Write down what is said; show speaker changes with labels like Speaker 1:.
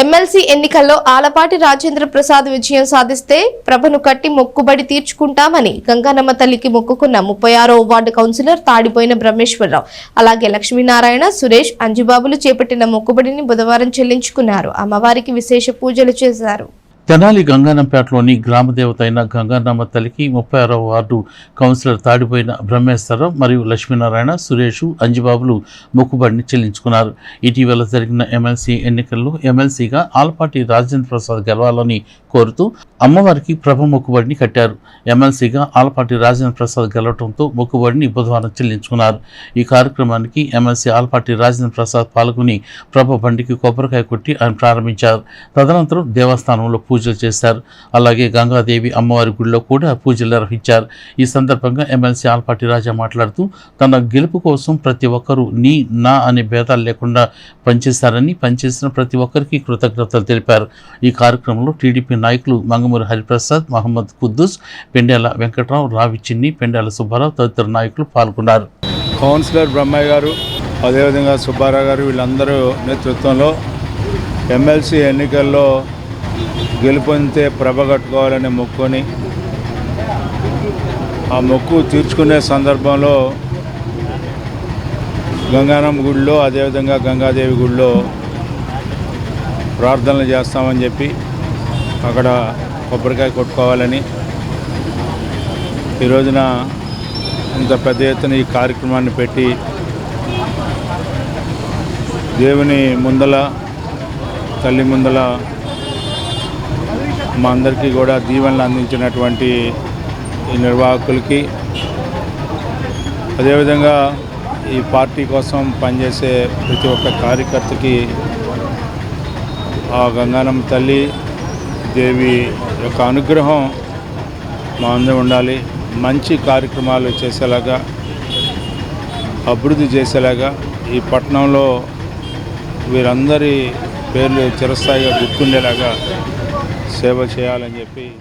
Speaker 1: MLC ఎన్నికల్లో ఆలపాటి రాజేంద్ర ప్రసాద్ విజయం సాధిస్తే ప్రభను కట్టి మొక్కుబడి తీర్చుకుంటామని గంగానమ్మ తల్లికి మొక్కుకున్న ముప్పై ఆరో వార్డు కౌన్సిలర్ తాడిపోయిన బ్రహ్మేశ్వరరావు. అలాగే లక్ష్మీనారాయణ సురేష్ అంజుబాబులు చేపట్టిన మొక్కుబడిని బుధవారం చెల్లించుకున్నారు. అమ్మవారికి విశేష పూజలు చేశారు.
Speaker 2: తెనాలి గంగానంపేటలోని గ్రామదేవత అయిన గంగానమ్మ తల్లికి ముప్పై ఆరవ వార్డు కౌన్సిలర్ తాడిపోయిన బ్రహ్మేశ్వరరావు మరియు లక్ష్మీనారాయణ సురేష్ అంజిబాబులు మొక్కుబడిని చెల్లించుకున్నారు. ఇటీవల జరిగిన ఎమ్మెల్సీ ఎన్నికల్లో ఎమ్మెల్సీగా ఆలపాటి రాజేంద్ర ప్రసాద్ గెలవాలని కోరుతూ అమ్మవారికి ప్రభ మొక్కుబడిని కట్టారు. ఎమ్మెల్సీగా ఆలపాటి రాజేంద్ర ప్రసాద్ గెలవడంతో మొక్కుబడిని బుధవారం చెల్లించుకున్నారు. ఈ కార్యక్రమానికి ఎమ్మెల్సీ ఆలపాటి రాజేంద్ర ప్రసాద్ పాల్గొని ప్రభ బండికి కొబ్బరికాయ కొట్టి ఆయన ప్రారంభించారు. తదనంతరం దేవస్థానంలో పూజలు చేశారు అలాగే గంగాదేవి అమ్మవారి గుడిలో కూడా పూజలు నిర్వహించారు. ఈ సందర్భంగా ఎమ్మెల్సీ ఆల్పాటి రాజా మాట్లాడుతూ తన గెలుపు కోసం ప్రతి ఒక్కరూ నీ నా అనే భేదాలు లేకుండా పనిచేశారని పనిచేసిన ప్రతి ఒక్కరికి కృతజ్ఞతలు తెలిపారు. ఈ కార్యక్రమంలో టీడీపీ నాయకులు మంగమూరి హరిప్రసాద్ మహమ్మద్ కుద్దూస్ పెండేల వెంకట్రావు రావిచిన్ని పెండేల సుబ్బారావు తదితర నాయకులు పాల్గొన్నారు.
Speaker 3: కౌన్సిలర్ బ్రహ్మయ్య గారు అదేవిధంగా సుబ్బారావు గారు వీళ్ళందరూ నేతృత్వంలో ఎమ్మెల్సీ ఎన్నికల్లో గెలుపొందితే ప్రభ కట్టుకోవాలని మొక్కుని ఆ మొక్కు తీర్చుకునే సందర్భంలో గంగానమ్మ గుడిలో అదేవిధంగా గంగాదేవి గుడిలో ప్రార్థనలు చేస్తామని చెప్పి అక్కడ కొబ్బరికాయ కొట్టుకోవాలని. ఈ రోజున ఇంత పెద్ద ఎత్తున ఈ కార్యక్రమాన్ని పెట్టి దేవుని ముందల తల్లి ముందల మా అందరికీ కూడా దీవెనలు అందించినటువంటి ఈ నిర్వాహకులకి. అదేవిధంగా ఈ పార్టీ కోసం పనిచేసే ప్రతి ఒక్క కార్యకర్తకి ఆ గంగానమ్మ తల్లి దేవి యొక్క అనుగ్రహం మా అందరూ ఉండాలి. మంచి కార్యక్రమాలు చేసేలాగా అభివృద్ధి చేసేలాగా ఈ పట్టణంలో వీరందరి పేర్లు చిరస్థాయిగా గుర్తుండేలాగా సేవ చేయాలని చెప్పి ఈ